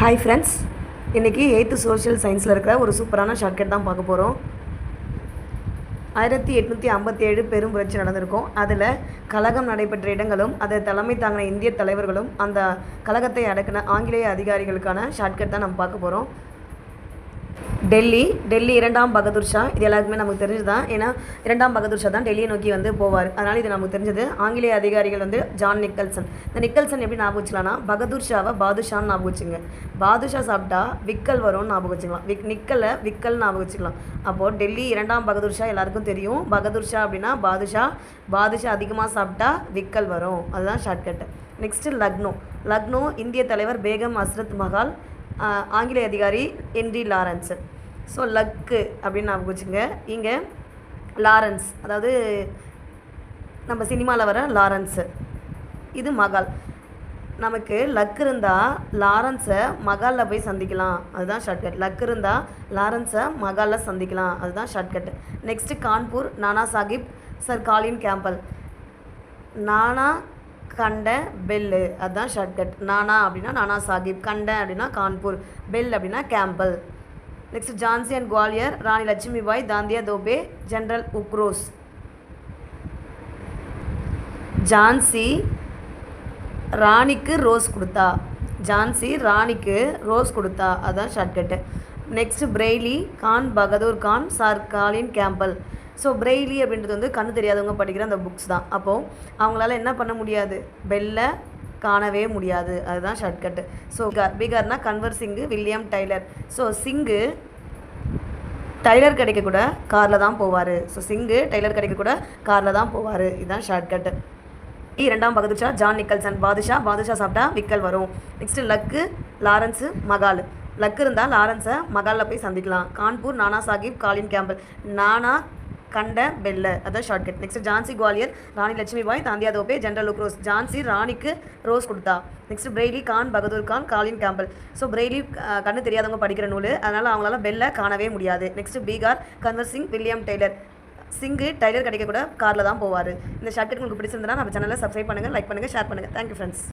Hi friends இன்றைக்கி eighth social சயின்ஸில் இருக்கிற ஒரு சூப்பரான ஷார்ட்கட் தான் பார்க்க போகிறோம் ஆயிரத்தி எட்நூற்றி ஐம்பத்தி ஏழு பெரும் புரட்சி நடந்திருக்கும். அதில் கழகம் நடைபெற்ற இடங்களும் அதை தலைமை தாங்கின இந்திய தலைவர்களும் அந்த கழகத்தை அடக்கின ஆங்கிலேய அதிகாரிகளுக்கான ஷார்ட்கட் தான் நம்ம பார்க்க போகிறோம் டெல்லி டெல்லி இரண்டாம் பகதூர் ஷா. இது எல்லாருக்குமே நமக்கு தெரிஞ்சது? தான் ஏன்னா இரண்டாம் பகதூர் ஷா தான் டெல்லியை நோக்கி வந்து போவார். அதனால் இது நமக்கு தெரிஞ்சது. ஆங்கிலேய அதிகாரிகள் வந்து ஜான் நிக்கல்சன். இந்த நிக்கல்சன் எப்படி ஞாபகம் வச்சுக்கலாம்னா பகதூர் ஷாவை பாதுஷான்னு ஞாபகம் வச்சுங்க. பாதுஷா சாப்பிட்டா விக்கல் வரும்னு ஞாபகம் வச்சுக்கலாம். விக் நிக்கலை விக்கல் ஞாபகம் வச்சுக்கலாம். அப்போது டெல்லி இரண்டாம் பகதூர் ஷா எல்லாருக்கும் தெரியும். பகதூர் ஷா அப்படின்னா பாதுஷா பாதுஷா அதிகமாக சாப்பிட்டா விக்கல் வரும். அதுதான் ஷார்ட்கட்டு நெக்ஸ்ட்டு லக்னோ. லக்னோ இந்திய தலைவர் பேகம் அஸ்ரத் மஹால். ஆங்கிலேய அதிகாரி ஹென்ரி லாரன்ஸு. ஸோ லக்கு அப்படின்னு ஞாபகம் வச்சுங்க இங்கே லாரன்ஸ் அதாவது நம்ம சினிமாவில் வர லாரன்ஸு. இது மகால் நமக்கு லக் இருந்தால் லாரன்ஸை மகாலில் போய் சந்திக்கலாம். அதுதான் ஷார்ட்கட் லக் இருந்தால் லாரன்ஸை மகாலில் சந்திக்கலாம். அதுதான் shortcut next Kanpur Nana Sahib sir காலின் கேம்பல் நானா கண்ட பெல்லு அதுதான் ஷார்ட்கட் நானா அப்படின்னா நானா சாஹிப் கண்ட அப்படின்னா கான்பூர் பெல் அப்படின்னா Campbell next Jhansi and Gwalior Rani Lakshmibai Tantia Tope general Hugh Rose Jhansi ராணிக்கு ரோஸ் கொடுத்தா. ஜான்சி ராணிக்கு ரோஸ் கொடுத்தா. அதுதான் shortcut next Bareilly Khan Bahadur Khan sir Colin Campbell so braille அப்படின்றது வந்து கண்ணு தெரியாதவங்க படிக்கிற அந்த புக்ஸ் தான். அப்போது அவங்களால என்ன பண்ண முடியாது? பெல்ல காணவே முடியாது. அதுதான் shortcut so பீகார்னா Kunwar Singh William Taylor so Singh tailor கடைக்கு கூட காரில் தான் போவார். ஸோ சிங்கு டைலர் கடைக்கு கூட காரில் தான் போவார். இதுதான் ஷார்ட்கட்டு இரண்டாம் பகதுஷா ஜான் நிக்கல்சன். பாதுஷா பாதுஷா சாப்பிட்டா விக்கல் வரும். Next luck Lawrence Mahal. Luck இருந்தால் லாரன்ஸை மகாலில் போய் சந்திக்கலாம். கான்பூர் நானா சாஹிப் காலின் கேம்பல். நானா கண்ட பெல்ல. அதான் shortcut next Jhansi Gwalior Rani Lakshmi Bai Tantia Tope general rose. Jhansi ராணிக்கு ரோஸ் கொடுத்தா. Next Bareilly Khan Bahadur Khan Colin Campbell. So braille கண்ணு தெரியாதவங்க படிக்கிற நூல். அதனால் அவங்களால பெல்ல காணவே முடியாது. Next Bihar Kunwar Singh William Taylor. Singh tailor கிடைக்க கூட காரில் தான் போவார். இந்த ஷார்ட்கட் உங்களுக்கு பிடிச்சிருந்தனா நம்ம சேனலை சப்ஸ்கிரைப் பண்ணுங்கள் லைக் பண்ணுங்கள் ஷேர் பண்ணுங்கள் தேங்க்யூ ஃப்ரெண்ட்ஸ்